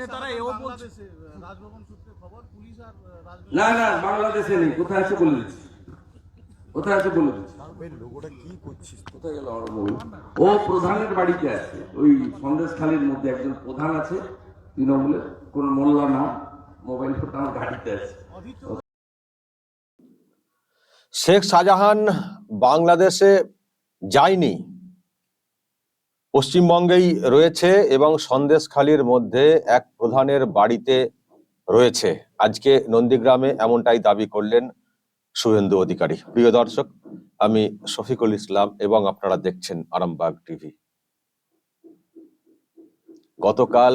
নেতারা এও বলছে। রাজভবন সূত্রে খবর পুলিশ আর না না বাংলাদেশে নেই। কোথায় আছে বলে দিচ্ছি? কোথায় আছে বলে দিচ্ছি? কোথায় গেল ও প্রধানের বাড়িতে আছে। ওই সন্দেশখালীর মধ্যে একজন প্রধান আছে তৃণমূলের। কোন মোল্লা নাম মোবাইল ফোনটা আমার গাড়িতে আছে। শেখ শাহজাহান বাংলাদেশে যায়নি। পশ্চিমবঙ্গেই রয়েছে এবং সন্দেশখালীর মধ্যে এক প্রধানের বাড়িতে রয়েছে। আজকে নন্দীগ্রামে এমনটাই দাবি করলেন শুভেন্দু অধিকারী। প্রিয় দর্শক, আমি শফিকুল ইসলাম এবং আপনারা দেখছেন আরামবাগ টিভি। গতকাল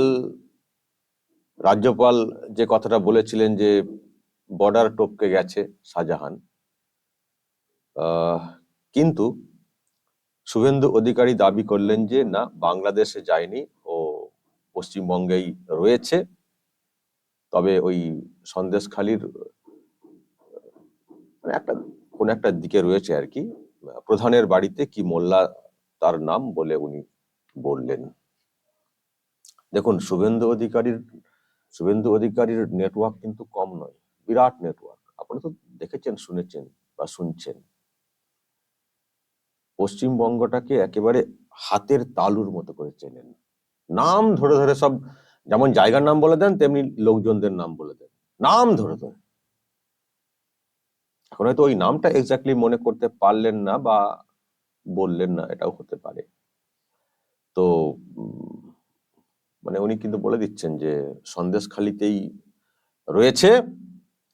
রাজ্যপাল যে কথাটা বলেছিলেন যে বর্ডার টপকে গেছে শাহজাহান কিন্তু শুভেন্দু অধিকারী দাবি করলেন যে, না, বাংলাদেশে যায়নি ও পশ্চিমবঙ্গেই রয়েছে। তবে ওই সন্দেশখালীর মানে একটা, কোন একটা দিকে রয়েছে আর কি। প্রধানের বাড়িতে কি মোল্লা তার নাম বলে উনি বললেন। দেখুন, শুভেন্দু অধিকারীর শুভেন্দু অধিকারীর নেটওয়ার্ক কিন্তু কম নয়, বিরাট নেটওয়ার্ক আপনারা তো দেখেছেন, শুনেছেন বা শুনছেন। পশ্চিমবঙ্গটাকে একেবারে হাতের তালুর মতো করে চেনেন। নাম ধরে ধরে সব যেমন জায়গার নাম বলে দেন, তেমনি লোকজনদের নাম বলে দেন। নাম ধরে ধরে। এখন হয়তো ওই নামটা এক্স্যাক্টলি মনে করতে পারলেন না বা বললেন না, এটাও হতে পারে। তো মানে উনি কিন্তু বলে দিচ্ছেন যে, সন্দেশখালিতেই রয়েছে,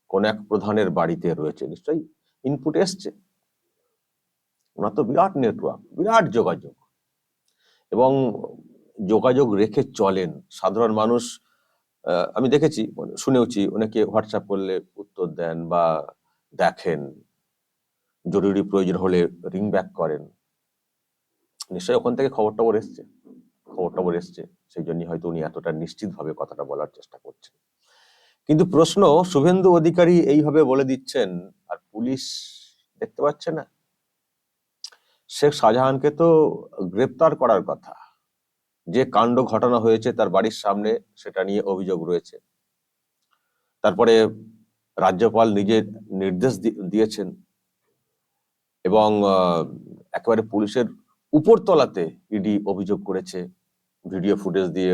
কোন এক প্রধানের বাড়িতে রয়েছে। নিশ্চয়ই ইনপুট এসছে। ওনার তো বিরাট নেটওয়ার্ক বিরাট যোগাযোগ। এবং যোগাযোগ রেখে চলেন। সাধারণ মানুষ আমি দেখেছি, শুনেওছি, অনেকে হোয়াটসঅ্যাপ করলে উত্তর দেন বা দেখেন। জরুরি প্রয়োজন হলে রিং ব্যাক করেন। নিশ্চয়ই ওখান থেকে খবর টবর এসছে। খবর টবর এসছে। সেই জন্যই হয়তো উনি এতটা নিশ্চিতভাবে কথাটা বলার চেষ্টা করছেন। কিন্তু প্রশ্ন, শুভেন্দু অধিকারী এইভাবে বলে দিচ্ছেন, আর পুলিশ দেখতে পাচ্ছে না। শেখ শাহজাহানকে তো গ্রেপ্তার করার কথা। যে কাণ্ড ঘটানো হয়েছে তার বাড়ির সামনে, সেটা নিয়ে অভিযোগ রয়েছে। তারপরে রাজ্যপাল নিজে নির্দেশ দিয়েছেন এবং একেবারে পুলিশের উপরতলাতে ইডি অভিযোগ করেছে, ভিডিও ফুটেজ দিয়ে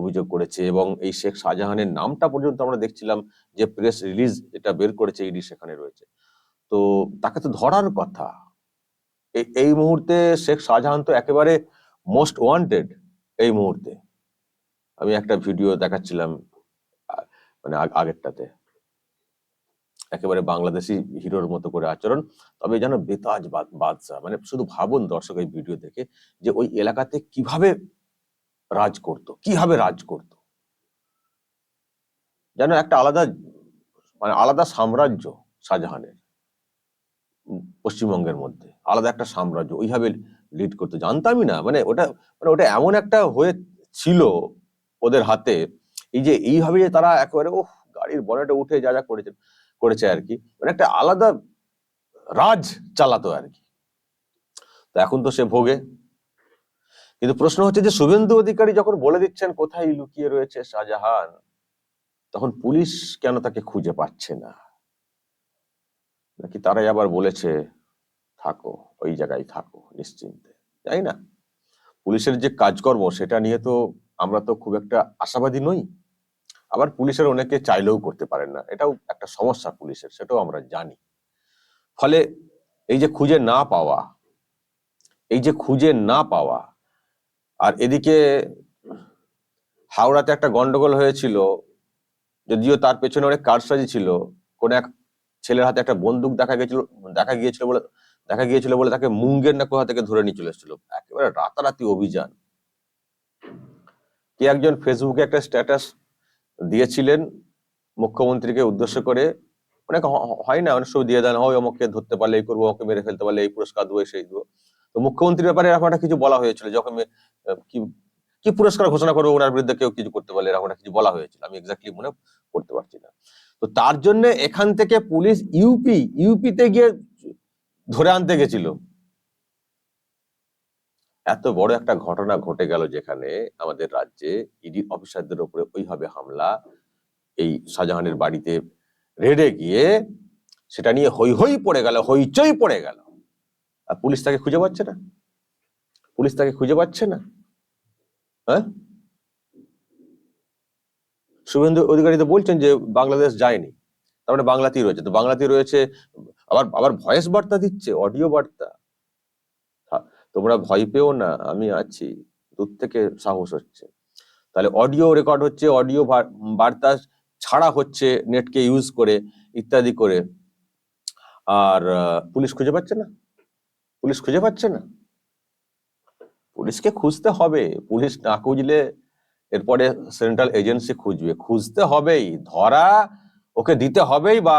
অভিযোগ করেছে এবং এই শেখ শাহজাহানের নামটা পর্যন্ত আমরা দেখছিলাম যে প্রেস রিলিজ এটা বের করেছে, ইডি সেখানে রয়েছে। তো তাকে তো ধরার কথা। এই মুহূর্তে শেখ শাহজাহান তো একেবারে মোস্ট ওয়ান্টেড এই মুহূর্তে। আমি একটা ভিডিও দেখাচ্ছিলাম মানে আগ- আগেরটাতে। একেবারে বাংলাদেশি হিরোর মতো করে আচরণ। তবে যেন বেতাজ বাদশাহ মানে শুধু ভাবুন দর্শক এই ভিডিও দেখে যে ওই এলাকাতে কীভাবে রাজ করত, কীভাবে রাজ করত। যেন একটা আলাদা মানে আলাদা সাম্রাজ্য শাহজাহানের। পশ্চিমবঙ্গের মধ্যে। আলাদা একটা সাম্রাজ্য। ওইভাবে লিড করতে। জানতামই না। মানে ওটা মানে ওটা এমন একটা হয়ে ছিল ওদের হাতে, এই যে এইভাবে যে তারা একেবারে ও গাড়ির বনেটে উঠে যা যা করেছে করেছে আর কি। মানে একটা আলাদা রাজ চালাতো আর কি। তো এখন তো সে ভোগে। কিন্তু প্রশ্ন হচ্ছে যে শুভেন্দু অধিকারী যখন বলে দিচ্ছেন কোথায় লুকিয়ে রয়েছে শাহজাহান, তখন পুলিশ কেন তাকে খুঁজে পাচ্ছে না? নাকি তারাই আবার বলেছে, থাকো, ওই জায়গায় থাকো, নিশ্চিন্তে। তাই না। পুলিশের যে কাজকর্ম, সেটা নিয়ে তো আমরা তো খুব একটা আশাবাদী নই। আবার পুলিশের অনেকে চাইলেও করতে পারেন না। এটাও একটা সমস্যা পুলিশের, সেটাও আমরা জানি। ফলে এই যে খুঁজে না পাওয়া, এই যে খুঁজে না পাওয়া, আর এদিকে হাওড়াতে একটা গন্ডগোল হয়েছিল, যদিও তার পেছনে অনেক কারসাজি ছিল, কোন এক ছেলের হাতে একটা বন্দুক দেখা গেছিল, দেখা গিয়েছিল বলে, দেখা গিয়েছিল বলে তাকে মুঙ্গের না কোথা থেকে ধরে নিয়ে চলে এসেছিল। একেবারে রাতারাতি অভিযান। কে একজন ফেসবুকে একটা স্ট্যাটাস দিয়েছিলেন মুখ্যমন্ত্রীকে উদ্দেশ্য করে অনেক হ- হয় না, অনেক সময় দিয়ে দেন হয় আমাকে ধরতে পারলে, এই করব, ওকে মেরে ফেলতে পারলে, এই পুরস্কার দেবো সেই দেবো। তো মুখ্যমন্ত্রীর ব্যাপারে এরকম একটা কিছু বলা হয়েছিল যখন কি কি পুরস্কার ঘোষণা করব, ওনার বিরুদ্ধে কেউ কিছু করতে পারলে? এরকম একটা কিছু বলা হয়েছিল। আমি এক্স্যাক্টলি মনে করতে পারছি না। তো তার জন্য এখান থেকে পুলিশ ইউপি ইউপিতে গিয়ে ধরে আনতে গেছিল। এত বড় একটা ঘটনা ঘটে গেল যেখানে আমাদের রাজ্যে ইডি অফিসারদের উপরে ওইভাবে হামলা, এই শাহজাহানের বাড়িতে রেডে গিয়ে সেটা নিয়ে হই হই পড়ে গেল হইচই পড়ে গেল। আর পুলিশ তাকে খুঁজে পাচ্ছে না? পুলিশ তাকে খুঁজে পাচ্ছে না? হ্যাঁ? শুভেন্দু অধিকারী তো বলছেন যে বাংলাদেশ যায়নি। তার মানে বাংলাতেই রয়েছে। তো বাংলাতেই রয়েছে, আবার আবার ভয়েস বার্তা দিচ্ছে অডিও বার্তা। তোমরা ভয় পেও না, আমি আছি। দূর থেকে সাহস হচ্ছে। তাহলে অডিও রেকর্ড হচ্ছে অডিও বার্তা ছাড়া হচ্ছে নেটকে ইউজ করে, ইত্যাদি করে। আর পুলিশ খুঁজে পাচ্ছে না? পুলিশ খুঁজে পাচ্ছে না? পুলিশকে খুঁজতে হবে। পুলিশ না খুঁজলে এরপরে সেন্ট্রাল এজেন্সি খুঁজবে। খুঁজতে হবেই, ধরা ওকে দিতে হবেই বা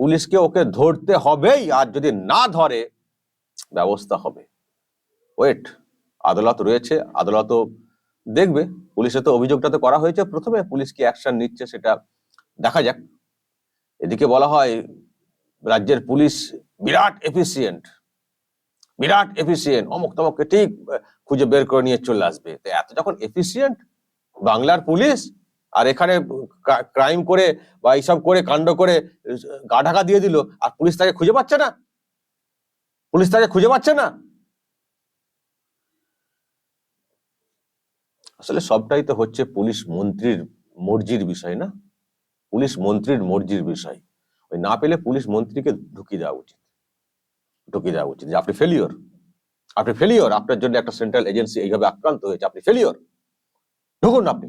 পুলিশকে ওকে ধরতে হবেই, আর যদি না ধরে, ব্যবস্থা হবে। ওয়েট, আদালত রয়েছে আদালতও দেখবে। পুলিশে তো অভিযোগটা তো করা হয়েছে প্রথমে, পুলিশ কি অ্যাকশন নিচ্ছে সেটা দেখা যাক। এদিকে বলা হয়, রাজ্যের পুলিশ বিরাট এফিসিয়েন্ট বিরাট এফিসিয়েন্ট অমুক তমুককে ঠিক খুঁজে বের করে নিয়ে চলে আসবে। তো এত যখন এফিসিয়েন্ট বাংলার পুলিশ আর এখানে ক্রাইম করে বা এইসব করে, কাণ্ড করে, গা ঢাকা দিয়ে দিল, আর পুলিশ তাকে খুঁজে পাচ্ছে না? পুলিশ তাকে খুঁজে পাচ্ছে না? আসলে সবটাই তো হচ্ছে পুলিশ মন্ত্রীর মর্জির বিষয় না? পুলিশ মন্ত্রীর মর্জির বিষয়। ওই না পেলে পুলিশ মন্ত্রীকে ঢুকিয়ে দেওয়া উচিত। ঢুকিয়ে দেওয়া উচিত যে, আপনি ফেলিওর আপনি ফেলিওর আপনার জন্য একটা সেন্ট্রাল এজেন্সি এইভাবে আক্রান্ত হয়েছে। আপনি ফেলিওর ঢুকুন আপনি।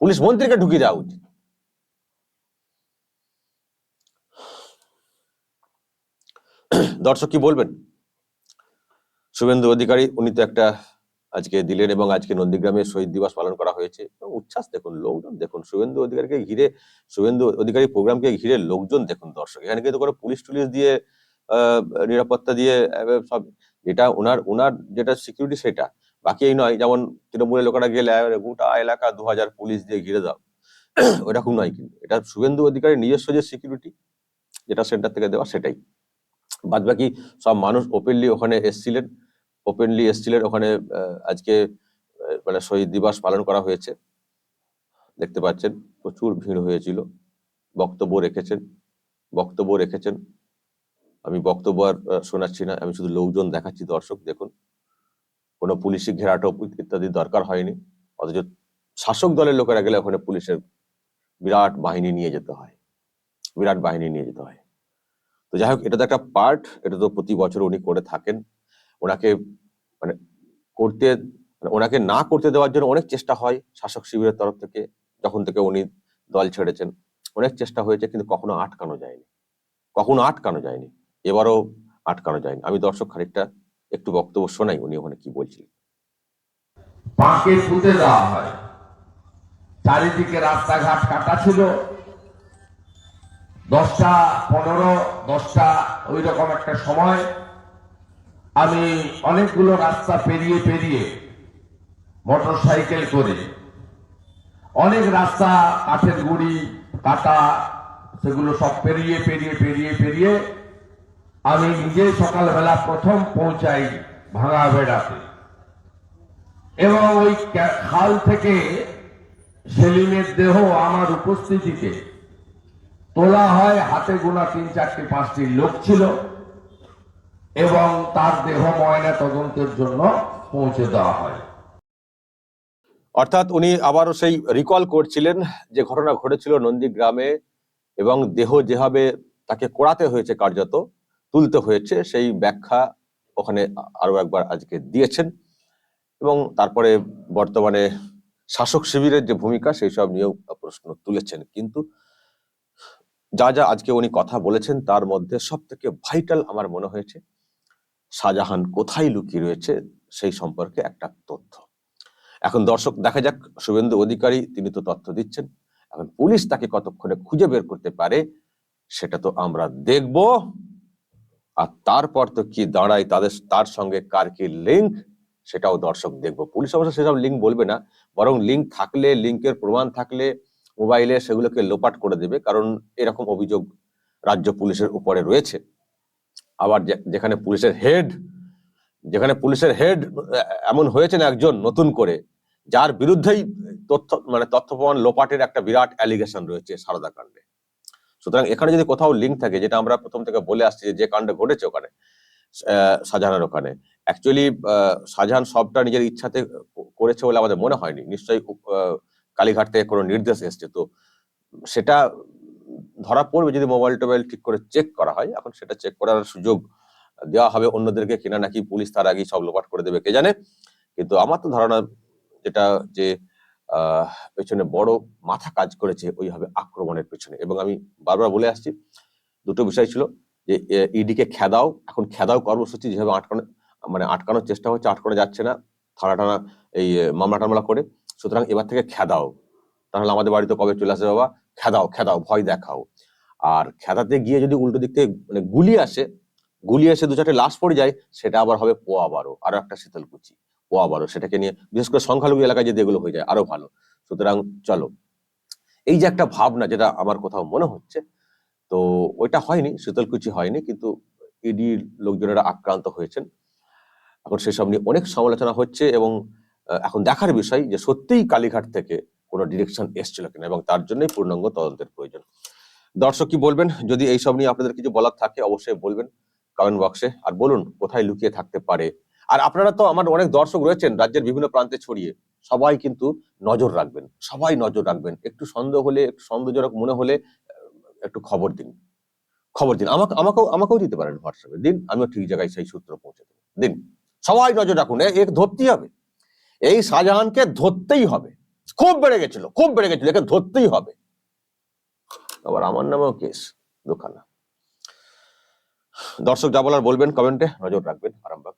পুলিশ মন্ত্রীকে ঢুকিয়ে দেওয়া উচিত। দর্শক কি বলবেন? শুভেন্দু অধিকারী, উনি তো একটা আজকে দিলেন এবং আজকে নন্দীগ্রামে শহীদ দিবস পালন করা হয়েছে। উচ্ছ্বাস দেখুন, লোকজন দেখুন, শুভেন্দু অধিকারীকে ঘিরে, শুভেন্দু অধিকারী প্রোগ্রামকে ঘিরে লোকজন দেখুন দর্শক। এখানে কিন্তু কোনো পুলিশ টুলিশ দিয়ে নিরাপত্তা দিয়ে সব যেটা ওনার ওনার যেটা সিকিউরিটি সেটা। বাকি এই নয়, যেমন তৃণমূলের লোকেরা গেলে গোটা এলাকা দু হাজার পুলিশ দিয়ে ঘিরে দাও। ওরকম নয় কিন্তু, এটা শুভেন্দু অধিকারী নিজস্ব যে সিকিউরিটি যেটা সেন্টার থেকে দেওয়া সেটাই। বাদ বাকি সব মানুষ ওপেনলি ওখানে এসছিলেন ওপেনলি এসছিলেন, ওখানে আজকে মানে শহীদ দিবস পালন করা হয়েছে। দেখতে পাচ্ছেন, প্রচুর ভিড় হয়েছিল। বক্তব্য রেখেছেন বক্তব্য রেখেছেন। আমি বক্তব্য আর শোনাচ্ছি না, আমি শুধু লোকজন দেখাচ্ছি, দর্শক দেখুন। কোনো পুলিশি ঘেরাটোপ ইত্যাদি দরকার হয়নি। অথচ শাসক দলের লোকেরা গেলে ওখানে পুলিশের বিরাট বাহিনী নিয়ে যেতে হয়। বিরাট বাহিনী নিয়ে যেতে হয়। তো যাই হোক, এটা তো একটা পার্ট, এটা তো প্রতি বছর উনি করে থাকেন। ওনাকে মানে করতে মানে ওনাকে না করতে দেওয়ার জন্য অনেক চেষ্টা হয় শাসক শিবিরের তরফ থেকে, যখন থেকে উনি দল ছেড়েছেন। অনেক চেষ্টা হয়েছে, কিন্তু কখনো আটকানো যায়নি। কখনো আটকানো যায়নি। এবারও আটকানো যায়নি। আমি দর্শক খানিকটা একটু বক্তব্য শোনাই, উনি ওখানে কি বলছিলেন? বাঁকে পুঁতে দেওয়া হয়। চারিদিকে রাস্তাঘাট কাটা ছিল। দশটা পনেরো, দশটা ওই রকম একটা সময়। আমি অনেকগুলো রাস্তা পেরিয়ে পেরিয়ে মোটর সাইকেল করে অনেক রাস্তা, কাঠের গুড়ি, কাটা, সেগুলো সব পেরিয়ে পেরিয়ে পেরিয়ে পেরিয়ে আমি নিজে সকালবেলা প্রথম পৌঁছাই ভাঙা বেড়াতে এবং ওই খাল থেকে সেলিমের দেহ আমার উপস্থিতিতে তোলা হয়, হাতে গোনা তিন চারটি পাঁচটি লোক ছিল এবং তার দেহ ময়না তদন্তের জন্য পৌঁছে দেওয়া হয়। অর্থাৎ উনি আবারও সেই রিকল করছিলেন যে ঘটনা ঘটেছিল নন্দীগ্রামে এবং দেহ যেভাবে তাকে কোড়াতে হয়েছে কার্যত তুলতে হয়েছে, সেই ব্যাখ্যা ওখানে আরও একবার আজকে দিয়েছেন। এবং তারপরে বর্তমানে শাসক শিবিরের যে ভূমিকা, সেই সব নিয়েও প্রশ্ন তুলেছেন। কিন্তু যা যা আজকে উনি কথা বলেছেন, তার মধ্যে সব থেকে ভাইটাল আমার মনে হয়েছে, শাহজাহান কোথায় লুকিয়ে রয়েছে, সেই সম্পর্কে একটা তথ্য। এখন দর্শক, দেখা যাক, শুভেন্দু অধিকারী, তিনি তো তথ্য দিচ্ছেন। এখন পুলিশ তাকে কতক্ষণে খুঁজে বের করতে পারে, সেটা তো আমরা দেখব। আর তারপর তো কি দাঁড়ায় তাদের, তার সঙ্গে কার কি লিঙ্ক সেটাও দর্শক দেখব। পুলিশ অবশ্য সেসব লিঙ্ক বলবে না, বরং লিঙ্ক থাকলে লিঙ্কের প্রমাণ থাকলে মোবাইলে সেগুলোকে লোপাট করে দেবে, কারণ এরকম অভিযোগ রাজ্য পুলিশের উপরে রয়েছে। আবার যেখানে পুলিশের হেড যেখানে পুলিশের হেড এমন হয়েছেন একজন নতুন করে, যার বিরুদ্ধেই তথ্য মানে তথ্য প্রমাণ লোপাটের একটা বিরাট অ্যালিগেশন রয়েছে সারদা কাণ্ডে। সুতরাং এখানে যদি কোথাও লিঙ্ক থাকে, যেটা আমরা প্রথম থেকে বলে আসছি যে কাণ্ড ঘটেছে ওখানে শাহজাহানের ওখানে অ্যাকচুয়ালি শাহজাহান সবটা নিজের ইচ্ছাতে করেছে বলে আমাদের মনে হয়নি। নিশ্চয়ই কালীঘাট থেকে কোনো নির্দেশ এসছে। তো সেটা ধরা পড়বে যদি মোবাইল টোবাইল ঠিক করে চেক করা হয়। এখন সেটা চেক করার সুযোগ দেওয়া হবে অন্যদেরকে, কিনা নাকি পুলিশ তার আগেই সব লোপাট করে দেবে, কে জানে? কিন্তু আমার তো ধারণা যেটা যে পেছনে বড় মাথা কাজ করেছে ওইভাবে আক্রমণের পেছনে। এবং আমি বারবার বলে আসছি, দুটো বিষয় ছিল যে ইডি কে খেদাও, এখন খেদাও কর্মসূচি যেভাবে আটকানো মানে আটকানোর চেষ্টা হচ্ছে, আটকানো যাচ্ছে না থানা টানা এই মামলা টামলা করে, সুতরাং এবার থেকে খেদাও। তাহলে আমাদের বাড়িতে কবে চলে আসে বাবা? খেদাও খেদাও, ভয় দেখাও। আর খেদাতে গিয়ে যদি উল্টো দিক থেকে মানে গুলি আসে, গুলি এসে দু চারটে লাশ পড়ে যায়, সেটা আবার হবে পোয়া বারো, আরও একটা শীতলকুচি। পোয়া বারো সেটাকে নিয়ে বিশেষ করে সংখ্যালঘু এলাকায় যদি এগুলো হয়ে যায়, আরও ভালো। সুতরাং চলো, এই যে একটা ভাবনা যেটা আমার কোথাও মনে হচ্ছে, তো ওইটা হয়নি, শীতলকুচি হয়নি, কিন্তু ইডি লোকজনেরা আক্রান্ত হয়েছেন। এখন সেসব নিয়ে অনেক সমালোচনা হচ্ছে এবং এখন দেখার বিষয় যে সত্যিই কালীঘাট থেকে কোনো ডিরেকশন এসেছিল কিনা এবং তার জন্যই পূর্ণাঙ্গ তদন্তের প্রয়োজন। দর্শক কি বলবেন? যদি এইসব নিয়ে আপনাদের কিছু বলার থাকে, অবশ্যই বলবেন কমেন্ট বক্সে। আর বলুন, কোথায় লুকিয়ে থাকতে পারে আর আপনারা তো আমার অনেক দর্শক রয়েছেন রাজ্যের বিভিন্ন প্রান্তে ছড়িয়ে, সবাই কিন্তু নজর রাখবেন, সবাই নজর রাখবেন, একটু সন্দেহ হলে, একটু সন্দেহজনক মনে হলে একটু খবর দিন খবর দিন, আমাকে, আমাকেও আমাকেও দিতে পারেন হোয়াটসঅ্যাপে, দিন, আমিও ঠিক জায়গায় সেই সূত্র পৌঁছে দেবো, দিন, সবাই নজর রাখুন একে ধরতেই হবে, এই শাহজাহানকে ধরতেই হবে, খুব বেড়ে গেছিল, খুব বেড়ে গেছিল, একে ধরতেই হবে, আবার আমার নামেও কেস দোকানা দর্শক যা বলার বলবেন কমেন্টে নজর রাখবেন, আরামবাগ